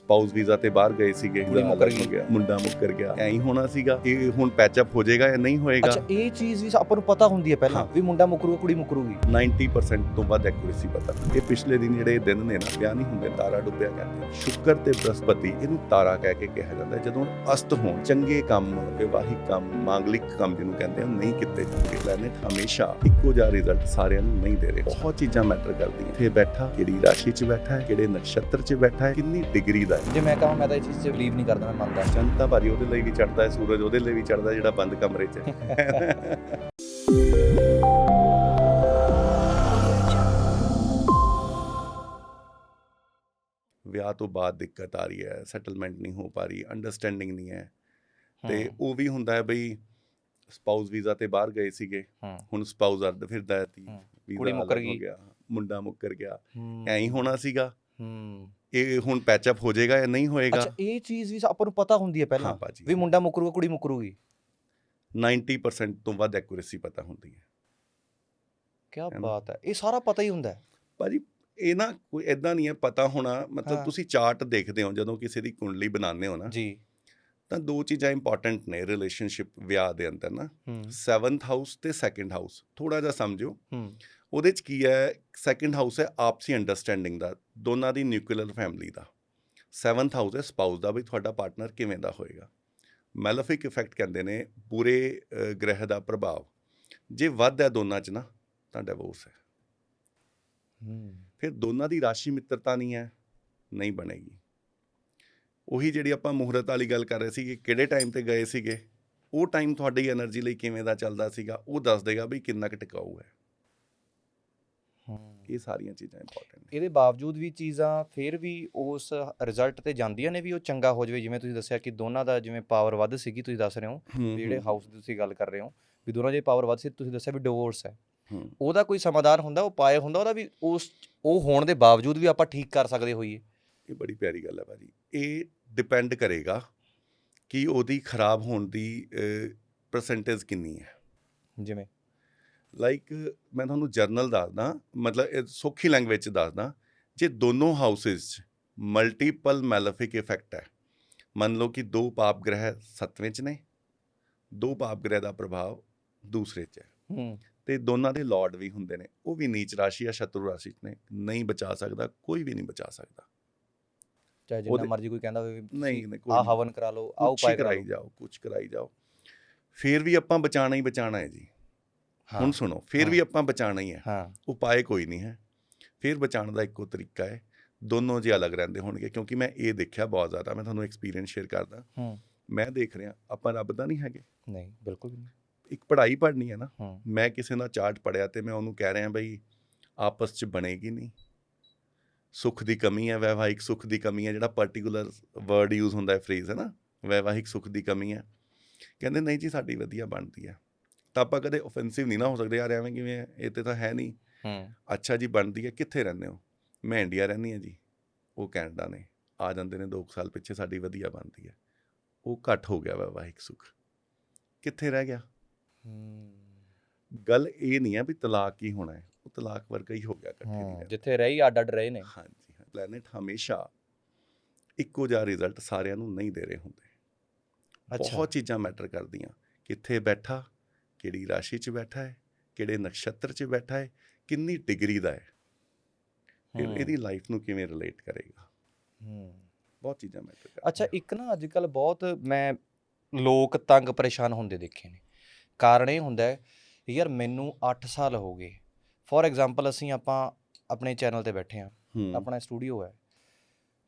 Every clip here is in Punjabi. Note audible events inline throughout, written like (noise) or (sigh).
ਸਪਾਊਸ ਵੀਜ਼ਾ ਤੇ ਬਾਹਰ ਗਏ ਸੀਗੇ ਕੁੜੀ ਮੁੱਕਰ ਗਈ। ਗਿਆ ਮੁੰਡਾ ਮੁੱਕਰ ਗਿਆ ਐਂ ਹੋਣਾ ਸੀਗਾ ਇਹ ਹੁਣ ਪੈਚਅਪ ਹੋ ਜਾਏਗਾ ਜਾਂ ਨਹੀਂ ਹੋਏਗਾ ਅੱਛਾ ਇਹ ਚੀਜ਼ ਵੀ ਆਪਾਂ ਨੂੰ ਪਤਾ ਹੁੰਦੀ ਹੈ ਪਹਿਲਾਂ। ਵੀ ਮੁੰਡਾ ਮੁਕਰੂਗਾ ਕੁੜੀ ਮੁਕਰੂਗੀ 90% ਤੋਂ ਵੱਧ ਐਕੂਰੇਸੀ ਪਤਾ ਇਹ ਪਿਛਲੇ ਦਿਨ ਜਿਹੜੇ ਦਿਨ ਨੇ ਨਾ ਵਿਆਹ ਨਹੀਂ ਹੁੰਦੇ ਤਾਰਾ ਡੁੱਬਿਆ ਕਹਿੰਦੇ। ਸ਼ੁੱਕਰ ਤੇ ਬ੍ਰਹਸਪਤੀ ਇਹਨੂੰ ਤਾਰਾ ਕਹਿ ਕੇ ਕਿਹਾ ਜਾਂਦਾ। ਜਦੋਂ ਅਸਤ ਹੋਣ ਚੰਗੇ ਕੰਮ ਵਿਵਾਹਿਕ ਕੰਮ ਮਾਂਗਲਿਕ ਕੰਮ ਜਿਹਨੂੰ ਕਹਿੰਦੇ ਆ ਨਹੀਂ ਕੀਤੇ ਜਾਂਦੇ ਪਲੈਨਟ ਹਮੇਸ਼ਾ ਇੱਕੋ ਜਿਹਾ ਰਿਜ਼ਲਟ ਸਾਰਿਆਂ ਨੂੰ ਨਹੀਂ ਦੇ ਰਹੇ ਬਹੁਤ ਚੀਜ਼ਾਂ ਮੈਟਰ ਕਰਦੀਆਂ ਇੱਥੇ ਬੈਠਾ ਕਿਹੜੀ ਰਾਸ਼ੀ 'ਚ ਬੈਠਾ ਹੈ ਕਿਹੜੇ ਨਕਸ਼ਤਰ 'ਚ ਬੈਠਾ ਹੈ ਕਿੰਨੀ ਡਿਗਰੀ ਦਾ ਹੈ। ਜੇ ਮੈਂ ਕਹਾਂ ਮੈਂ ਤਾਂ ਇਹ ਚੀਜ਼ 'ਚ ਬਲੀਵ ਨਹੀਂ ਕਰਦਾ ਮੈਂ ਮੰਨਦਾ ਚੰਦ ਤਾਂ ਭਾਜੀ ਉਹਦੇ ਲਈ ਵੀ ਚੜਦਾ ਹੈ ਸੂਰਜ ਉਹਦੇ ਲਈ ਵੀ ਚੜਦਾ ਜਿਹੜਾ ਬੰਦ ਕਮਰੇ 'ਚ। ਹੈ ਵਿਆਹ ਤੋਂ ਬਾਅਦ ਦਿੱਕਤ ਆ ਰਹੀ ਹੈ ਸੈਟਲਮੈਂਟ ਨਹੀਂ ਹੋ ਪਾ ਰਹੀ ਅੰਡਰਸਟੈਂਡਿੰਗ ਨਹੀਂ ਹੈ। ਤੇ ਉਹ ਵੀ ਹੁੰਦਾ ਹੈ ਬਈ ਸਪਾਊਸ ਵੀਜ਼ਾ ਤੇ ਬਾਹਰ ਗਏ ਸੀਗੇ ਹੁਣ ਸਪਾਊਸ ਅਰਧ ਫਿਰਦਾ ਹੈ ਤੀ ਕੁੜੀ ਮੁੱਕਰ ਗਈ। ਗਿਆ ਮੁੰਡਾ ਮੁੱਕਰ ਗਿਆ। ਐਂ ਹੀ ਹੋਣਾ ਸੀਗਾ। ਹੂੰ। ਇਹ ਹੁਣ ਪੈਚਅਪ ਹੋ ਜਾਏਗਾ ਜਾਂ ਨਹੀਂ ਹੋਏਗਾ? ਅੱਛਾ ਇਹ ਚੀਜ਼ ਵੀ ਆਪਾਂ ਨੂੰ ਪਤਾ ਹੁੰਦੀ ਹੈ ਪਹਿਲਾਂ ਹਾਂ ਭਾਜੀ ਵੀ ਮੁੰਡਾ ਮੁਕਰੂਗਾ ਕੁੜੀ ਮੁਕਰੂਗੀ। 90% ਤੋਂ ਵੱਧ ਐਕੂਰੇਸੀ ਪਤਾ ਹੁੰਦੀ ਹੈ। ਕੀ ਨਾ? ਬਾਤ ਹੈ ਇਹ ਸਾਰਾ ਪਤਾ ਹੀ ਹੁੰਦਾ ਹੈ। ਭਾਜੀ ਇਹ ਨਾ ਕੋਈ ਐਦਾਂ ਨਹੀਂ ਹੈ ਪਤਾ ਹੋਣਾ ਮਤਲਬ ਹਾਂ। ਤੁਸੀਂ ਚਾਰਟ ਦੇਖਦੇ ਹੋ ਜਦੋਂ ਕਿਸੇ ਦੀ ਕੁੰਡਲੀ ਬਣਾਉਂਦੇ ਹੋ ਨਾ। ਜੀ। ਤਾਂ ਦੋ ਚੀਜ਼ਾਂ ਇੰਪੋਰਟੈਂਟ ਨੇ ਰਿਲੇਸ਼ਨਸ਼ਿਪ ਵਿਆਹ ਦੇ ਅੰਦਰ ਨਾ। ਹੂੰ। 7th ਹਾਊਸ ਤੇ 2nd ਹਾਊਸ ਥੋੜਾ ਜਿਹਾ ਸਮਝੋ ਉਹਦੇ ਚ ਕੀ ਹੈ 2nd ਹਾਊਸ ਹੈ ਆਪਸੀ ਅੰਡਰਸਟੈਂਡਿੰਗ ਦਾ ਦੋਨਾਂ ਦੀ ਨਿਊਕਲੀਅਰ ਫੈਮਿਲੀ ਦਾ। 7th ਹਾਊਸ ਹੈ ਸਪਾਊਸ ਦਾ ਵੀ ਤੁਹਾਡਾ ਪਾਰਟਨਰ ਕਿਵੇਂ ਦਾ ਹੋਏਗਾ। ਮੈਲਫਿਕ ਇਫੈਕਟ ਕਹਿੰਦੇ ਨੇ ਪੂਰੇ ਗ੍ਰਹਿ ਦਾ ਪ੍ਰਭਾਵ। ਜੇ ਵੱਧ ਹੈ ਦੋਨਾਂ ਚ ਨਾ ਤਾਂ ਡਿਵੋਰਸ ਹੈ। ਹੂੰ। ਫਿਰ ਦੋਨਾਂ ਦੀ ਰਾਸ਼ੀ ਮਿੱਤਰਤਾ ਨਹੀਂ ਹੈ ਨਹੀਂ ਬਣੇਗੀ। ਉਹੀ ਜਿਹੜੀ ਆਪਾਂ ਮੁਹਰਤ ਵਾਲੀ ਗੱਲ ਕਰ ਰਹੇ ਸੀ ਕਿ ਕਿਹੜੇ ਟਾਈਮ ਤੇ ਗਏ ਸੀਗੇ ਉਹ ਟਾਈਮ ਤੁਹਾਡੀ એનર્ਜੀ ਲਈ ਕਿਵੇਂ ਦਾ ਚੱਲਦਾ ਸੀਗਾ ਉਹ ਦੱਸ ਦੇਗਾ ਵੀ ਕਿੰਨਾ ਕੁ ਟਿਕਾਊ ਹੈ। ਇਹ ਸਾਰੀਆਂ ਚੀਜ਼ਾਂ ਇੰਪੋਰਟੈਂਟ ਨੇ। ਇਹਦੇ ਬਾਵਜੂਦ ਵੀ ਚੀਜ਼ਾਂ ਫੇਰ ਵੀ ਉਸ ਰਿਜ਼ਲਟ ਤੇ ਜਾਂਦੀਆਂ ਨੇ ਵੀ ਉਹ ਚੰਗਾ ਹੋ ਜਾਵੇ ਜਿਵੇਂ ਤੁਸੀਂ ਦੱਸਿਆ ਕਿ ਦੋਨਾਂ ਦਾ ਜਿਵੇਂ ਪਾਵਰ ਵੱਧ ਸੀਗੀ ਤੁਸੀਂ ਦੱਸ ਰਹੇ ਹੋ ਜਿਹੜੇ ਹਾਊਸ ਦੀ ਤੁਸੀਂ ਗੱਲ ਕਰ ਰਹੇ ਹੋ ਵੀ ਦੋਨਾਂ ਦੇ ਪਾਵਰ ਵੱਧ ਸੀ ਤੁਸੀਂ ਦੱਸਿਆ ਵੀ ਡਿਵੋਰਸ ਹੈ। ਉਹਦਾ ਕੋਈ ਸਮਾਧਾਨ ਹੁੰਦਾ ਉਹ ਪਾਏ ਹੁੰਦਾ ਉਹਦਾ ਵੀ ਉਸ ਉਹ ਹੋਣ ਦੇ ਬਾਵਜੂਦ ਵੀ ਆਪਾਂ ਠੀਕ ਕਰ ਸਕਦੇ ਹੋਈਏ। ਇਹ ਬੜੀ ਪਿਆਰੀ ਗੱਲ ਹੈ ਭਾਜੀ। ਇਹ ਡਿਪੈਂਡ ਕਰੇਗਾ ਕਿ ਉਹਦੀ ਖਰਾਬ ਹੋਣ ਦੀ ਪਰਸੈਂਟੇਜ ਕਿੰਨੀ ਹੈ। ਜਿਵੇਂ? ਲਾਈਕ ਮੈਂ ਤੁਹਾਨੂੰ ਜਰਨਲ ਦੱਸਦਾ ਮਤਲਬ ਸੌਖੀ ਲੈਂਗੁਏਜ ਚ ਦੱਸਦਾ ਜੇ ਦੋਨੋਂ ਹਾਊਸਸ 'ਚ ਮਲਟੀਪਲ ਮੈਲਫਿਕ ਇਫੈਕਟ ਹੈ ਮੰਨ ਲਓ ਕਿ ਦੋ ਪਾਪ ਗ੍ਰਹਿ ਸੱਤਵੇਂ ਚ ਨੇ ਦੋ ਪਾਪ ਗ੍ਰਹਿ ਦਾ ਪ੍ਰਭਾਵ ਦੂਸਰੇ ਚ ਹੈ। ਹੂੰ। ਤੇ ਦੋਨਾਂ ਦੇ ਲਾਰਡ ਵੀ ਹੁੰਦੇ ਨੇ ਉਹ ਵੀ ਨੀਚ ਰਾਸ਼ੀ ਜਾਂ ਸ਼ਤਰੂ ਰਾਸ਼ੀ 'ਚ ਨੇ ਨਹੀਂ ਬਚਾ ਸਕਦਾ ਕੋਈ ਵੀ ਨਹੀਂ ਬਚਾ ਸਕਦਾ। ਚਾਹੇ ਜਿੰਨਾ ਮਰਜ਼ੀ ਕੋਈ ਕਹਿੰਦਾ ਹੋਵੇ ਨਹੀਂ ਨਹੀਂ ਕੋਈ ਆ। ਹਵਨ ਕਰਾ ਲਓ ਆ ਉਪਾਅ ਕਰਾ ਕਰਾਈ ਜਾਓ ਕੁਝ ਕਰਾਈ ਜਾਓ। ਫਿਰ ਵੀ ਆਪਾਂ ਬਚਾਣਾ ਹੀ ਬਚਾਣਾ ਹੈ ਜੀ। ਹਾਂ, ਹੁਣ ਸੁਣੋ ਫਿਰ ਵੀ। ਆਪਾਂ ਬਚਾਣਾ ਹੀ ਹੈ। ਹਾਂ। ਉਪਾਏ ਕੋਈ ਨਹੀਂ ਹੈ। ਫਿਰ ਬਚਾਉਣ ਦਾ ਇੱਕੋ ਤਰੀਕਾ ਹੈ। ਦੋਨੋਂ ਜੀ ਅਲੱਗ ਰਹਿੰਦੇ ਹੋਣਗੇ ਕਿਉਂਕਿ ਮੈਂ ਇਹ ਦੇਖਿਆ ਬਹੁਤ ਜ਼ਿਆਦਾ ਮੈਂ ਤੁਹਾਨੂੰ ਐਕਸਪੀਰੀਅੰਸ ਸ਼ੇਅਰ ਕਰਦਾ। ਹੂੰ। ਮੈਂ ਦੇਖ ਰਿਹਾ ਆਪਾਂ ਰੱਬ ਦਾ ਨਹੀਂ ਹੈਗੇ। ਨਹੀਂ ਬਿਲਕੁਲ ਨਹੀਂ। ਇੱਕ ਪੜ੍ਹਾਈ ਪੜ੍ਹਨੀ ਹੈ ਨਾ। ਮੈਂ ਕਿਸੇ ਦਾ ਚਾਰਟ ਪੜਿਆ ਤੇ ਮੈਂ ਉਹਨੂੰ ਕਹਿ ਰਿਹਾ ਬਈ ਆਪਸ 'ਚ ਬਣੇਗੀ ਨਹੀਂ। ਸੁੱਖ ਦੀ ਕਮੀ ਹੈ ਵੈਵਾਹਿਕ ਸੁੱਖ ਦੀ ਕਮੀ ਹੈ ਜਿਹੜਾ ਪਾਰਟਿਕੂਲਰ ਵਰਡ ਯੂਜ਼ ਹੁੰਦਾ ਹੈ ਫਰੇਜ਼ ਹੈ ਨਾ ਵੈਵਾਹਿਕ ਸੁੱਖ ਦੀ ਕਮੀ ਹੈ। ਕਹਿੰਦੇ ਨਹੀਂ ਜੀ ਸਾਡੀ ਵਧੀਆ ਬਣਦੀ ਹੈ। ਤਾਂ ਆਪਾਂ ਕਦੇ ਆਫੈਂਸਿਵ ਨਹੀਂ ਨਾ ਹੋ ਸਕਦੇ ਯਾਰ ਐਵੇਂ ਕਿਵੇਂ? ਇਹ ਤੇ ਤਾਂ ਹੈ ਨਹੀਂ। ਹੂੰ। ਅੱਛਾ ਜੀ ਬਣਦੀ ਹੈ ਕਿੱਥੇ ਰਹਿੰਦੇ ਹੋ? ਮੈਂ ਇੰਡੀਆ ਰਹਿੰਦੀ ਹਾਂ ਜੀ ਉਹ ਕੈਨੇਡਾ ਨੇ ਆ ਜਾਂਦੇ ਨੇ 2 ਸਾਲ ਪਿੱਛੇ ਸਾਡੀ ਵਧੀਆ ਬਣਦੀ ਹੈ। ਉਹ ਘੱਟ ਹੋ ਗਿਆ ਵੈਵਾਹਿਕ ਸੁੱਖ। ਕਿੱਥੇ ਰਹਿ ਗਿਆ? ਹੂੰ। ਗੱਲ ਇਹ ਨਹੀਂ ਹੈ ਵੀ ਤਲਾਕ ਹੀ ਹੋਣਾ ਹੈ। ਉਹ ਤਲਾਕ ਵਰਗਾ ਹੀ ਹੋ ਗਿਆ ਇਕੱਠੇ ਦੀ। ਜਿੱਥੇ ਰਹੀ ਅੱਡ ਅੱਡ ਰਹੇ ਨੇ। ਹਾਂਜੀ ਹਾਂ ਪਲੈਨਟ ਹਮੇਸ਼ਾ ਇੱਕੋ ਜਿਹਾ ਰਿਜ਼ਲਟ ਸਾਰਿਆਂ ਨੂੰ ਨਹੀਂ ਦੇ ਰਹੇ ਹੁੰਦੇ। ਬਹੁਤ ਚੀਜ਼ਾਂ ਮੈਟਰ ਕਰਦੀਆਂ। ਕਿੱਥੇ ਬੈਠਾ ਕਿਹੜੀ ਰਾਸ਼ੀ 'ਚ ਬੈਠਾ ਹੈ ਕਿਹੜੇ ਨਕਸ਼ਤਰ 'ਚ ਬੈਠਾ ਹੈ ਕਿੰਨੀ ਡਿਗਰੀ ਦਾ ਹੈ। ਫਿਰ ਇਹਦੀ ਲਾਈਫ ਨੂੰ ਕਿਵੇਂ ਰਿਲੇਟ ਕਰੇਗਾ। ਹੂੰ। ਬਹੁਤ ਚੀਜ਼ਾਂ ਮੈਟਰ ਕਰਦੀਆਂ। ਅੱਛਾ ਇੱਕ ਨਾ ਅੱਜ ਕੱਲ ਬਹੁਤ ਮੈਂ ਲੋਕ ਤੰਗ ਪਰੇਸ਼ਾਨ ਹੁੰਦੇ ਦੇਖੇ ਨੇ। ਕਾਰਨ ਇਹ ਹੁੰਦਾ ਯਾਰ ਮੈਨੂੰ 8 ਸਾਲ ਹੋ ਗਏ। ਫੋਰ ਐਗਜ਼ਾਮਪਲ ਅਸੀਂ ਆਪਾਂ ਆਪਣੇ ਚੈਨਲ ਤੇ ਬੈਠੇ ਹੂੰ, ਆਪਣਾ ਸਟੂਡੀਓ ਹੈ।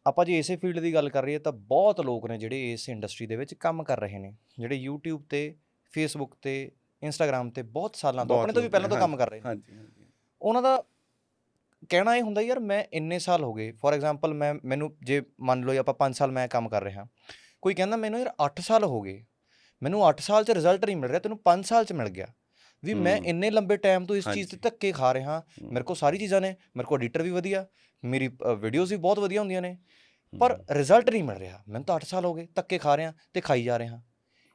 ਆਪਾਂ ਜੇ ਇਸੇ ਫੀਲਡ ਦੀ ਗੱਲ ਕਰ ਰਹੀਏ ਤਾਂ ਬਹੁਤ ਲੋਕ ਨੇ ਜਿਹੜੇ ਇਸ ਇੰਡਸਟਰੀ ਦੇ ਵਿੱਚ ਕੰਮ ਕਰ ਰਹੇ ਨੇ। ਜਿਹੜੇ YouTube ਤੇ Facebook ਤੇ Instagram ਤੇ ਬਹੁਤ ਸਾਲਾਂ ਤੋਂ ਆਪਣੇ ਤੋਂ ਵੀ ਪਹਿਲਾਂ ਤੋਂ ਕੰਮ ਕਰ ਰਹੇ ਨੇ। ਹਾਂਜੀ ਹਾਂਜੀ। ਉਹਨਾਂ ਦਾ ਕਹਿਣਾ ਇਹ ਹੁੰਦਾ ਯਾਰ ਮੈਂ ਇੰਨੇ ਸਾਲ ਹੋ ਗਏ। ਫੋਰ ਐਗਜ਼ਾਮਪਲ ਮੈਂ ਮੈਨੂੰ ਜੇ ਮੰਨ ਲਓ ਆਪਾਂ 5 ਸਾਲ ਮੈਂ ਕੰਮ ਕਰ ਰਿਹਾ। ਕੋਈ ਕਹਿੰਦਾ ਮੈਨੂੰ ਯਾਰ 8 ਸਾਲ ਹੋ ਗਏ। ਮੈਨੂੰ 8 ਸਾਲ 'ਚ ਰਿਜ਼ਲਟ ਨਹੀਂ ਮਿਲ ਰਿਹਾ। ਤੈਨੂੰ 5 ਸਾਲ 'ਚ ਮਿਲ ਗਿਆ। ਵੀ ਮੈਂ। ਇੰਨੇ ਲੰਬੇ ਟਾਈਮ ਤੋਂ ਇਸ ਚੀਜ਼ ਤੇ। ਧੱਕੇ ਖਾ ਰਿਹਾ ਮੇਰੇ ਕੋਲ ਸਾਰੀ ਚੀਜ਼ਾਂ ਨੇ ਮੇਰੇ ਕੋਲ ਐਡੀਟਰ ਵੀ ਵਧੀਆ ਮੇਰੀ ਵੀਡੀਓਜ਼ ਵੀ ਬਹੁਤ ਵਧੀਆ ਹੁੰਦੀਆਂ ਨੇ ਪਰ। ਰਿਜ਼ਲਟ ਨਹੀਂ ਮਿਲ ਰਿਹਾ ਮੈਨੂੰ ਤਾਂ 8 ਸਾਲ ਹੋ ਗਏ ਧੱਕੇ ਖਾ ਰਿਹਾ ਤੇ ਖਾਈ ਜਾ ਰਿਹਾ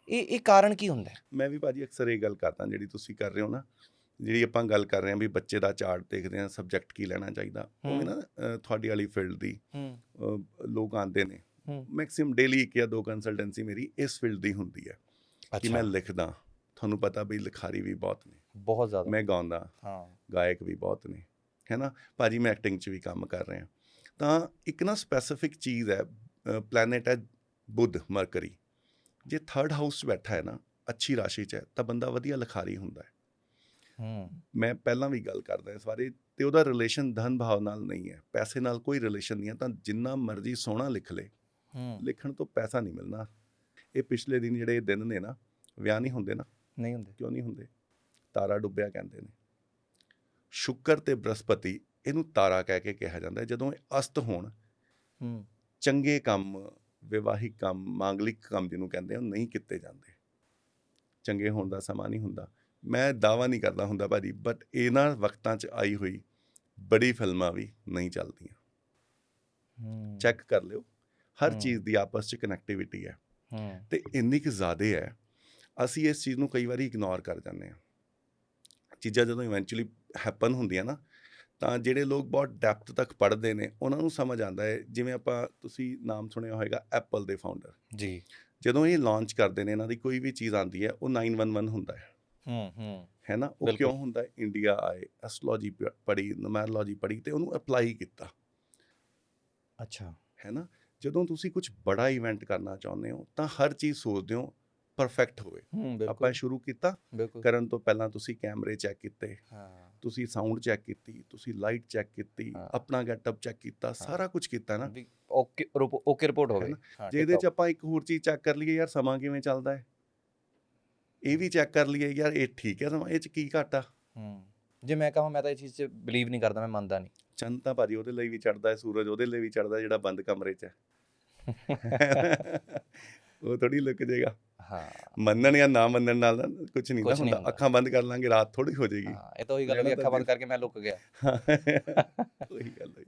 ਇਹ ਇਹ ਕਾਰਨ ਕੀ ਹੁੰਦਾ? ਮੈਂ ਵੀ ਭਾਜੀ ਅਕਸਰ ਇਹ ਗੱਲ ਕਰਦਾ ਜਿਹੜੀ ਤੁਸੀਂ ਕਰ ਰਹੇ ਹੋ ਨਾ ਜਿਹੜੀ ਆਪਾਂ ਗੱਲ ਕਰ ਰਹੇ ਹਾਂ ਵੀ ਬੱਚੇ ਦਾ ਚਾਰਟ ਦੇਖਦੇ ਹਾਂ ਸਬਜੈਕਟ ਕੀ ਲੈਣਾ ਚਾਹੀਦਾ ਉਹ। ਨਾ ਤੁਹਾਡੀ ਵਾਲੀ ਫੀਲਡ ਦੀ ਲੋਕ ਆਉਂਦੇ ਨੇ ਹੂੰ ਮੈਕਸਿਮਮ ਡੇਲੀ ਇੱਕ ਜਾਂ ਦੋ ਕੰਸਲਟੈਂਸੀ ਮੇਰੀ ਇਸ ਫੀਲਡ ਦੀ ਹੁੰਦੀ ਹੈ ਕਿ ਮੈਂ ਲਿਖਦਾ ਤੁਹਾਨੂੰ ਪਤਾ ਵੀ ਲਿਖਾਰੀ ਵੀ ਬਹੁਤ ਨੇ। ਬਹੁਤ ਜ਼ਿਆਦਾ। ਮੈਂ ਗਾਉਂਦਾ ਹਾਂ। ਗਾਇਕ ਵੀ ਬਹੁਤ ਨੇ ਹੈ ਨਾ ਭਾਜੀ ਮੈਂ ਐਕਟਿੰਗ 'ਚ ਵੀ ਕੰਮ ਕਰ ਰਿਹਾ। ਤਾਂ ਇੱਕ ਨਾ ਸਪੈਸੀਫਿਕ ਚੀਜ਼ ਹੈ ਪਲੈਨਟ ਹੈ ਬੁੱਧ ਮਰਕਰੀ। ਜੇ ਥਰਡ ਹਾਊਸ 'ਚ ਬੈਠਾ ਹੈ ਨਾ ਅੱਛੀ ਰਾਸ਼ੀ 'ਚ ਹੈ ਤਾਂ ਬੰਦਾ ਵਧੀਆ ਲਿਖਾਰੀ ਹੁੰਦਾ ਹੈ। ਹੂੰ। ਮੈਂ ਪਹਿਲਾਂ ਵੀ ਗੱਲ ਕਰਦਾ ਇਸ ਬਾਰੇ ਤੇ ਉਹਦਾ ਰਿਲੇਸ਼ਨ ਧਨ ਭਾਵ ਨਾਲ ਨਹੀਂ ਹੈ। ਪੈਸੇ ਨਾਲ ਕੋਈ ਰਿਲੇਸ਼ਨ ਨਹੀਂ ਹੈ ਤਾਂ ਜਿੰਨਾ ਮਰਜ਼ੀ ਸੋਹਣਾ ਲਿਖ ਲੇ। ਹੂੰ। ਲਿਖਣ ਤੋਂ ਪੈਸਾ ਨਹੀਂ ਮਿਲਣਾ। ਇਹ ਪਿਛਲੇ ਦਿਨ ਜਿਹੜੇ ਦਿਨ ਨੇ ਨਾ ਵਿਆਹ ਨਹੀਂ ਹੁੰਦੇ ਨਾ ਨਹੀਂ ਹੁੰਦੇ। ਕਿਉਂ ਨਹੀਂ ਹੁੰਦੇ? ਤਾਰਾ ਡੁੱਬਿਆ ਕਹਿੰਦੇ ਨੇ। ਸ਼ੁੱਕਰ ਤੇ ਬ੍ਰਹਸਪਤੀ ਇਹਨੂੰ ਤਾਰਾ ਕਹਿ ਕੇ ਕਿਹਾ ਜਾਂਦਾ ਜਦੋਂ ਇਹ ਅਸਤ ਹੋਣ ਹੂੰ। ਚੰਗੇ ਕੰਮ ਵਿਵਾਹਿਕ ਕੰਮ ਮਾਂਗਲਿਕ ਕੰਮ ਜਿਹਨੂੰ ਕਹਿੰਦੇ ਆ ਉਹ ਨਹੀਂ ਕੀਤੇ ਜਾਂਦੇ। ਚੰਗੇ ਹੋਣ ਦਾ ਸਮਾਂ ਨਹੀਂ ਹੁੰਦਾ। ਮੈਂ ਦਾਵਾ ਨਹੀਂ ਕਰਦਾ ਹੁੰਦਾ ਭਾਜੀ ਬਟ ਇਹਨਾਂ ਵਕਤਾਂ 'ਚ ਆਈ ਹੋਈ ਬੜੀ ਫਿਲਮਾਂ ਵੀ ਨਹੀਂ ਚੱਲਦੀਆਂ। ਹੂੰ। ਚੈੱਕ ਕਰ ਲਿਓ। ਹਰ। ਚੀਜ਼ ਦੀ ਆਪਸ 'ਚ ਕਨੈਕਟੀਵਿਟੀ ਹੈ। ਹੂੰ। ਤੇ ਇੰਨੀ ਕੁ ਜ਼ਿਆਦੇ ਹੈ ਅਸੀਂ ਇਸ ਚੀਜ਼ ਨੂੰ ਕਈ ਵਾਰੀ ਇਗਨੋਰ ਕਰ ਜਾਂਦੇ ਹਾਂ। ਚੀਜ਼ਾਂ ਜਦੋਂ ਇਵੈਂਚੁਅਲੀ ਹੈਪਨ ਹੁੰਦੀਆਂ ਨਾ ਤਾਂ ਜਿਹੜੇ ਲੋਕ ਬਹੁਤ ਡੈਪਥ ਤੱਕ ਪੜ੍ਹਦੇ ਨੇ ਉਹਨਾਂ ਨੂੰ ਸਮਝ ਆਉਂਦਾ ਹੈ। ਜਿਵੇਂ ਆਪਾਂ ਤੁਸੀਂ ਨਾਮ ਸੁਣਿਆ ਹੋਵੇਗਾ ਐਪਲ ਦੇ ਫਾਊਂਡਰ ਜੀ। ਜਦੋਂ ਇਹ ਲਾਂਚ ਕਰਦੇ ਨੇ ਇਹਨਾਂ ਦੀ ਕੋਈ ਵੀ ਚੀਜ਼ ਆਉਂਦੀ ਹੈ ਉਹ 911 ਹੁੰਦਾ ਹੈ। ਹੂੰ ਹੂੰ। ਹੈ ਨਾ? ਉਹ। ਕਿਉਂ ਹੁੰਦਾ ਹੈ? ਇੰਡੀਆ ਆਏ ਐਸਟ੍ਰੋਲੋਜੀ ਪੜ੍ਹੀ ਨੂਮਰੋਲੋਜੀ ਪੜ੍ਹੀ ਤੇ ਉਹਨੂੰ ਅਪਲਾਈ ਕੀਤਾ। ਅੱਛਾ। ਹੈ ਨਾ? ਜਦੋਂ ਤੁਸੀਂ ਕੁਝ ਬੜਾ ਇਵੈਂਟ ਕਰਨਾ ਚਾਹੁੰਦੇ ਹੋ ਤਾਂ ਹਰ ਚੀਜ਼ ਸੋਚਦੇ ਹੋ ਪਰਫੈਕਟ ਹੋਵੇ। ਆਪਾਂ ਸ਼ੁਰੂ ਕੀਤਾ ਕਰਨ ਤੋਂ ਪਹਿਲਾਂ ਤੁਸੀਂ ਕੈਮਰੇ ਚੈੱਕ ਕੀਤੇ ਹਾਂ। ਤੁਸੀਂ ਸਾਊਂਡ ਚੈੱਕ ਕੀਤੀ ਤੁਸੀਂ ਲਾਈਟ ਚੈੱਕ ਕੀਤੀ। ਆਪਣਾ ਗੈਟਅਪ ਚੈੱਕ ਕੀਤਾ ਸਾਰਾ ਕੁਝ ਕੀਤਾ ਨਾ। ਓਕੇ ਓਕੇ ਰਿਪੋਰਟ ਹੋ ਗਈ। ਨਾ? ਹਾਂ ਜੇ ਇਹਦੇ ਚ ਆਪਾਂ ਇੱਕ ਹੋਰ ਚੀਜ਼ ਚੈੱਕ ਕਰ ਲਈਏ ਯਾਰ ਸਮਾਂ ਕਿਵੇਂ ਚੱਲਦਾ ਹੈ? ਇਹ ਵੀ ਚੈੱਕ ਕਰ ਲਈਏ ਯਾਰ ਇਹ ਠੀਕ ਹੈ ਸਮਾਂ ਇਹ ਚ ਕੀ ਘਾਟਾ ਹੂੰ। ਜੇ ਮੈਂ ਕਹਾਂ ਮੈਂ ਤਾਂ ਇਹ ਚੀਜ਼ 'ਚ ਬਲੀਵ ਨਹੀਂ ਕਰਦਾ ਮੈਂ ਮੰਨਦਾ ਨਹੀਂ। ਚੰਦ ਤਾਂ ਭਾਜੀ ਉਹਦੇ ਲਈ ਵੀ ਚੜਦਾ ਹੈ ਸੂਰਜ ਉਹਦੇ ਲਈ ਵੀ ਚੜਦਾ ਜਿਹੜਾ ਬੰਦ ਕਮਰੇ 'ਚ ਹੈ। (laughs) ਉਹ ਥੋੜੀ ਲੁਕ ਜਾਏਗਾ ਹਾਂ। ਮੰਨਣ ਜਾਂ ਨਾ ਮੰਨਣ ਨਾਲ ਕੁਝ ਨਹੀਂ ਹੁੰਦਾ। ਅੱਖਾਂ ਬੰਦ ਕਰ ਲਾਂਗੇ ਰਾਤ ਥੋੜੀ ਹੋ ਜਾਏਗੀ। ਹਾਂ ਇਹ ਤਾਂ ਉਹੀ ਗੱਲ ਤਾਂ ਅੱਖਾਂ ਬੰਦ ਕਰਕੇ ਮੈਂ ਲੁੱਕ ਗਿਆ। ਉਹੀ ਗੱਲ ਹੋਈ